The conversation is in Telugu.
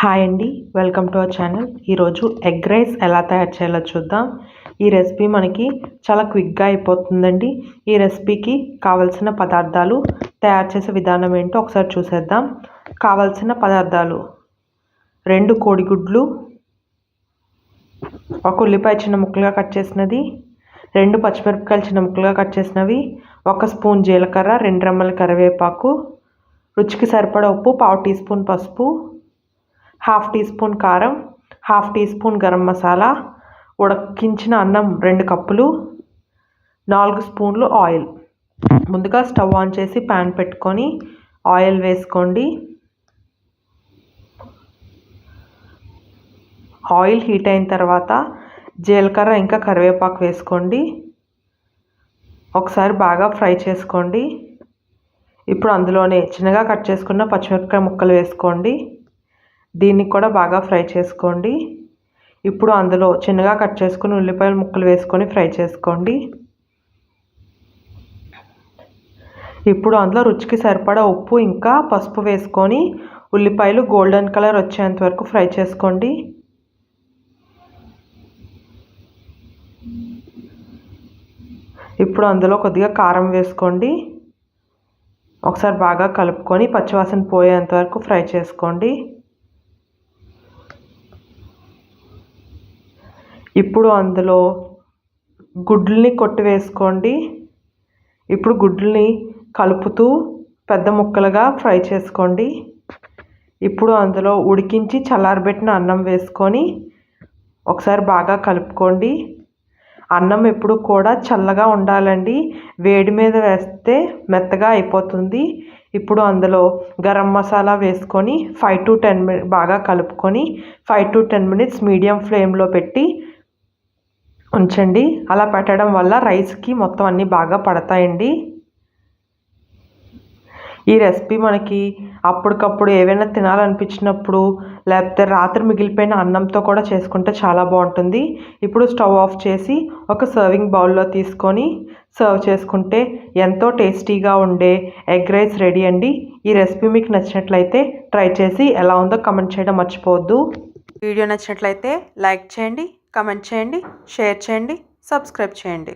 హాయ్ అండి వెల్కమ్ టు అవర్ ఛానల్ ఈరోజు ఎగ్ రైస్ ఎలా తయారు చేయాలో చూద్దాం. ఈ రెసిపీ మనకి చాలా క్విక్గా అయిపోతుందండి. ఈ రెసిపీకి కావలసిన పదార్థాలు తయారు చేసే విధానం ఏంటో ఒకసారి చూసేద్దాం. కావలసిన పదార్థాలు రెండు కోడిగుడ్లు ఒక ఉల్లిపాయ చిన్న ముక్కలుగా కట్ చేసినది రెండు పచ్చిమిరపకాయలు చిన్న ముక్కలుగా కట్ చేసినవి ఒక స్పూన్ జీలకర్ర రెండు రెమ్మల కరివేపాకు రుచికి సరిపడా ఉప్పు పావు టీ స్పూన్ పసుపు హాఫ్ టీ స్పూన్ కారం half teaspoon garam masala ఉడకించిన అన్నం రెండు కప్పులు నాలుగు స్పూన్లు ఆయిల్. ముందుగా స్టవ్ ఆన్ చేసి ప్యాన్ పెట్టుకొని ఆయిల్ వేసుకోండి. ఆయిల్ హీట్ అయిన తర్వాత జీలకర్ర ఇంకా కరివేపాకు వేసుకోండి. ఒకసారి బాగా ఫ్రై చేసుకోండి. ఇప్పుడు అందులోనే చిన్నగా కట్ చేసుకున్న పచ్చిమిరపకాయ ముక్కలు వేసుకోండి. దీన్ని కూడా బాగా ఫ్రై చేసుకోండి. ఇప్పుడు అందులో చిన్నగా కట్ చేసుకుని ఉల్లిపాయల ముక్కలు వేసుకొని ఫ్రై చేసుకోండి. ఇప్పుడు అందులో రుచికి సరిపడా ఉప్పు ఇంకా పసుపు వేసుకొని ఉల్లిపాయలు గోల్డెన్ కలర్ వచ్చేంత వరకు ఫ్రై చేసుకోండి. ఇప్పుడు అందులో కొద్దిగా కారం వేసుకోండి. ఒకసారి బాగా కలుపుకొని పచ్చివాసన పోయేంత వరకు ఫ్రై చేసుకోండి. ఇప్పుడు అందులో గుడ్లని కొట్టి వేసుకోండి ఇప్పుడు గుడ్లని కలుపుతూ పెద్ద ముక్కలుగా ఫ్రై చేసుకోండి. ఇప్పుడు అందులో ఉడికించి చల్లారబెట్టిన అన్నం వేసుకొని ఒకసారి బాగా కలుపుకోండి. అన్నం ఎప్పుడు కూడా చల్లగా ఉండాలండి. వేడి మీద వేస్తే మెత్తగా అయిపోతుంది. ఇప్పుడు అందులో గరం మసాలా వేసుకొని ఫైవ్ టు టెన్ మినిట్ బాగా కలుపుకొని five to ten minutes medium ఫ్లేమ్లో పెట్టి ఉంచండి. అలా పెట్టడం వల్ల రైస్కి మొత్తం అన్నీ బాగా పడతాయండి. ఈ రెసిపీ మనకి అప్పటికప్పుడు ఏవైనా తినాలనిపించినప్పుడు లేకపోతే రాత్రి మిగిలిపోయిన అన్నంతో కూడా చేసుకుంటే చాలా బాగుంటుంది. ఇప్పుడు స్టవ్ ఆఫ్ చేసి ఒక సర్వింగ్ బౌల్లో తీసుకొని సర్వ్ చేసుకుంటే ఎంతో టేస్టీగా ఉండే ఎగ్ రైస్ రెడీ అండి. ఈ రెసిపీ మీకు నచ్చినట్లయితే ట్రై చేసి ఎలా ఉందో కమెంట్ చేయడం మర్చిపోవద్దు. వీడియో నచ్చినట్లయితే లైక్ చేయండి. కమెంట్ చేయండి షేర్ చేయండి సబ్స్క్రైబ్ చేయండి.